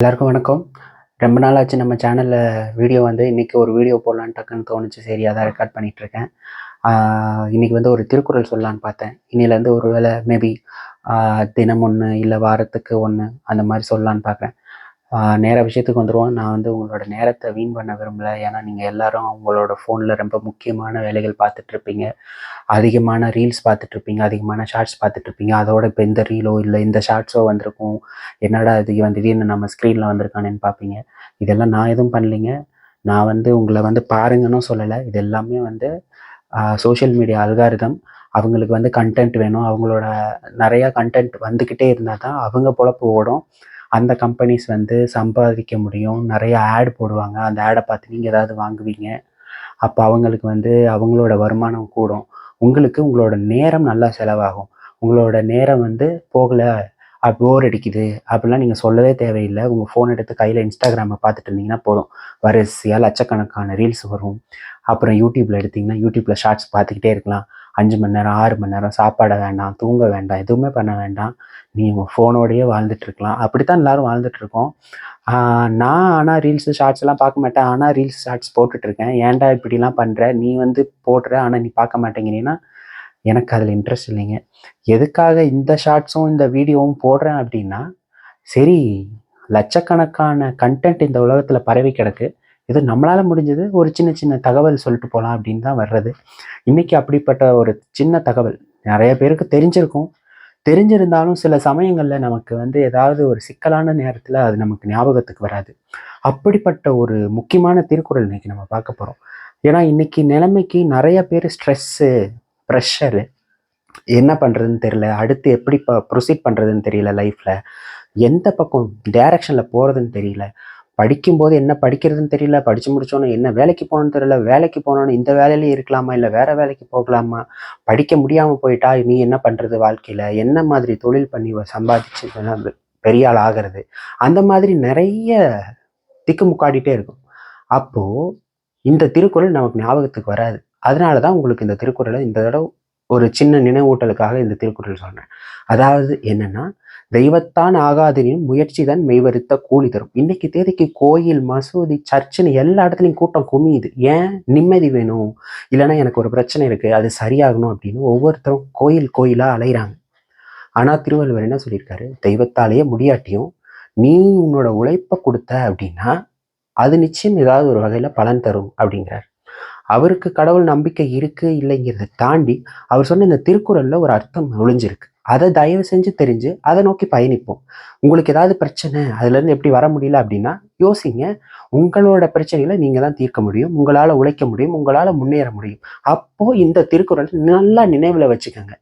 எல்லாருக்கும் வணக்கம். ரொம்ப நாள் ஆச்சு நம்ம சேனலில் வீடியோ வந்து இன்றைக்கி ஒரு வீடியோ போடலான்னு டக்குன்னு தோணுச்சு. சரி அதான் ரெக்கார்ட் பண்ணிகிட்ருக்கேன் இன்றைக்கி வந்து ஒரு திருக்குறள் சொல்லலான்னு பார்த்தேன். இன்னிலேருந்து ஒரு வேளை மேபி தினம் ஒன்று இல்லை வாரத்துக்கு ஒன்று அந்த மாதிரி சொல்லலான்னு பார்க்குறேன். நேர விஷயத்துக்கு வந்துடுவோம் நான் வந்து உங்களோட நேரத்தை வீண் பண்ண விரும்பலை. ஏன்னா நீங்கள் எல்லாரும் உங்களோட ஃபோனில் ரொம்ப முக்கியமான வேலைகள் பார்த்துட்ருப்பீங்க. அதிகமான ரீல்ஸ் பார்த்துட்ருப்பீங்க. அதிகமான ஷார்ட்ஸ் பார்த்துட்ருப்பீங்க. அதோட இப்போ இந்த ரீலோ இல்லை இந்த ஷார்ட்ஸோ வந்திருக்கும். என்னடா இது? வந்து திடீர்னு நம்ம ஸ்க்ரீனில் வந்திருக்கானேன்னு பார்ப்பீங்க. இதெல்லாம் நான் எதுவும் பண்ணலைங்க. நான் வந்து உங்களை வந்து பாருங்கன்னு சொல்லலை. இது எல்லாமே வந்து சோஷியல் மீடியா அல்காரிதம் அவங்களுக்கு வந்து கண்டென்ட் வேணும். அவங்களோட நிறையா கண்டென்ட் வந்துக்கிட்டே இருந்தால் தான் அவங்க பொழப்பு ஓடும். அந்த கம்பெனிஸ் வந்து சம்பாதிக்க முடியும். நிறைய ஆட் போடுவாங்க. அந்த ஆடை பார்த்து நீங்கள் ஏதாவது வாங்குவீங்க. அப்போ அவங்களுக்கு வந்து அவங்களோட வருமானம் கூடும். உங்களுக்கு உங்களோட நேரம் நல்லா செலவாகும். உங்களோட நேரம் வந்து போகலை போர் அடிக்குது அப்படிலாம் நீங்கள் சொல்லவே தேவையில்லை. உங்கள் ஃபோன் எடுத்து கையில் இன்ஸ்டாகிராமை பார்த்துட்டு இருந்தீங்கன்னா போதும். வரிசையாக லட்சக்கணக்கான ரீல்ஸ் வரும். அப்புறம் யூடியூப்பில் எடுத்திங்கன்னா யூடியூப்பில் ஷார்ட்ஸ் பார்த்துக்கிட்டே இருக்கலாம். அஞ்சு மணி நேரம் ஆறு மணி நேரம் சாப்பாட வேண்டாம் தூங்க வேண்டாம் எதுவுமே பண்ண வேண்டாம். நீ உங்கள் ஃபோனோடையே வாழ்ந்துட்டுருக்கலாம் அப்படித்தான் எல்லோரும் வாழ்ந்துட்டுருக்கோம் நான் ஆனால் ரீல்ஸு ஷார்ட்ஸ் எல்லாம் பார்க்க மாட்டேன். ஆனால் ரீல்ஸ் ஷார்ட்ஸ் போட்டுட்ருக்கேன் ஏன்டா இப்படிலாம் பண்ணுற நீ வந்து போடுற ஆனால் நீ பார்க்க மாட்டேங்கிறீன்னா எனக்கு அதில் இன்ட்ரெஸ்ட் இல்லைங்க. எதுக்காக இந்த ஷார்ட்ஸும் இந்த வீடியோவும் போடுறேன் அப்படின்னா சரி லட்சக்கணக்கான கண்டென்ட் இந்த உலகத்தில் பரவி கிடக்கு. இது நம்மளால் முடிஞ்சது. ஒரு சின்ன சின்ன தகவல் சொல்லிட்டு போகலாம் அப்படின்னு தான் வர்றது. இன்றைக்கி அப்படிப்பட்ட ஒரு சின்ன தகவல். நிறைய பேருக்கு தெரிஞ்சிருக்கும். தெரிஞ்சிருந்தாலும் சில சமயங்களில் நமக்கு வந்து ஏதாவது ஒரு சிக்கலான நேரத்தில் அது நமக்கு ஞாபகத்துக்கு வராது. அப்படிப்பட்ட ஒரு முக்கியமான திருக்குறள் இன்றைக்கி நம்ம பார்க்க போகிறோம் ஏன்னா இன்றைக்கி நிலைமைக்கு நிறைய பேர் ஸ்ட்ரெஸ்ஸு ப்ரெஷரு என்ன பண்ணுறதுன்னு தெரியல. அடுத்து எப்படி ப ப்ரொசீட் பண்ணுறதுன்னு தெரியல லைஃப்பில் எந்த பக்கம் டைரக்ஷனில் போகிறதுன்னு தெரியல. படிக்கும்போது என்ன படிக்கிறதுன்னு தெரியல படித்து முடிச்சோன்னே என்ன வேலைக்கு போகணும்னு தெரியல வேலைக்கு போனோன்னு இந்த வேலையிலே இருக்கலாமா இல்லை வேறு வேலைக்கு போகலாமா? படிக்க முடியாமல் போயிட்டா நீ என்ன பண்ணுறது வாழ்க்கையில்? என்ன மாதிரி தொழில் பண்ணி சம்பாதிச்சு பெரிய ஆள் ஆகிறது? அந்த மாதிரி நிறைய திக்குமுக்காடிட்டே இருக்கும். அப்போது இந்த திருக்குறள் நமக்கு ஞாபகத்துக்கு வராது. அதனால தான் உங்களுக்கு இந்த திருக்குறளை இந்த தடவை ஒரு சின்ன நினைவூட்டலுக்காக இந்த திருக்குறள் சொன்னேன் அதாவது என்னென்னா தெய்வத்தான் ஆகாதனின் முயற்சி தான் மெய்வருத்த கூலி தரும். இன்னைக்கு தேதிக்கு கோயில் மசூதி சர்ச்சுன்னு எல்லா இடத்துலையும் கூட்டம் குமியுது. ஏன்? நிம்மதி வேணும். இல்லைன்னா எனக்கு ஒரு பிரச்சனை இருக்குது அது சரியாகணும் அப்படின்னு ஒவ்வொருத்தரும் கோயில் கோயிலாக அலைகிறாங்க ஆனால் திருவள்ளுவர் என்ன சொல்லியிருக்காரு? தெய்வத்தாலேயே முடியாட்டியும் நீ உன்னோட உழைப்பை கொடுத்த அப்படின்னா அது நிச்சயம் ஏதாவது ஒரு வகையில் பலன் தரும் அப்படிங்கிறார். அவருக்கு கடவுள் நம்பிக்கை இருக்குது இல்லைங்கிறத தாண்டி அவர் சொன்ன இந்த திருக்குறளில் ஒரு அர்த்தம் ஒழிஞ்சிருக்கு அதை தயவு செஞ்சு தெரிஞ்சு அதை நோக்கி பயணிப்போம். உங்களுக்கு ஏதாவது பிரச்சனை அதுலேருந்து எப்படி வர முடியல அப்படின்னா யோசிங்க. உங்களோட பிரச்சனைகளை நீங்கள் தான் தீர்க்க முடியும். உங்களால் உழைக்க முடியும். உங்களால் முன்னேற முடியும். அப்போது இந்த திருக்குறள் நல்லா நினைவில் வச்சுக்கோங்க.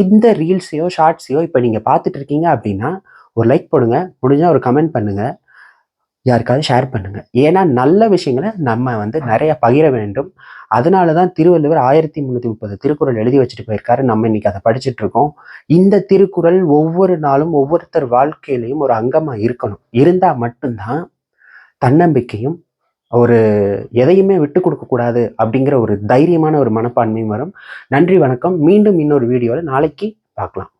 இந்த ரீல்ஸையோ ஷார்ட்ஸையோ இப்போ நீங்கள் பார்த்துட்டு இருக்கீங்க அப்படின்னா ஒரு லைக் போடுங்க. முடிஞ்சால் ஒரு கமெண்ட் பண்ணுங்கள் யாருக்காவது ஷேர் பண்ணுங்க. ஏன்னா நல்ல விஷயங்களை நம்ம வந்து நிறைய பகிர வேண்டும். அதனால தான் திருவள்ளுவர் ஆயிரத்தி முந்நூற்றி முப்பது திருக்குறள் எழுதி வச்சுட்டு போயிருக்காரு. நம்ம இன்னைக்கு அதை படிச்சுட்டு இருக்கோம். இந்த திருக்குறள் ஒவ்வொரு நாளும் ஒவ்வொருத்தர் வாழ்க்கையிலையும் ஒரு அங்கமாக இருக்கணும். இருந்தால் மட்டும்தான் தன்னம்பிக்கையும் ஒரு எதையுமே விட்டு கொடுக்கக்கூடாது அப்படிங்கிற ஒரு தைரியமான ஒரு மனப்பான்மையும் வரும். நன்றி வணக்கம். மீண்டும் இன்னொரு வீடியோவில் நாளைக்கு பார்க்கலாம்.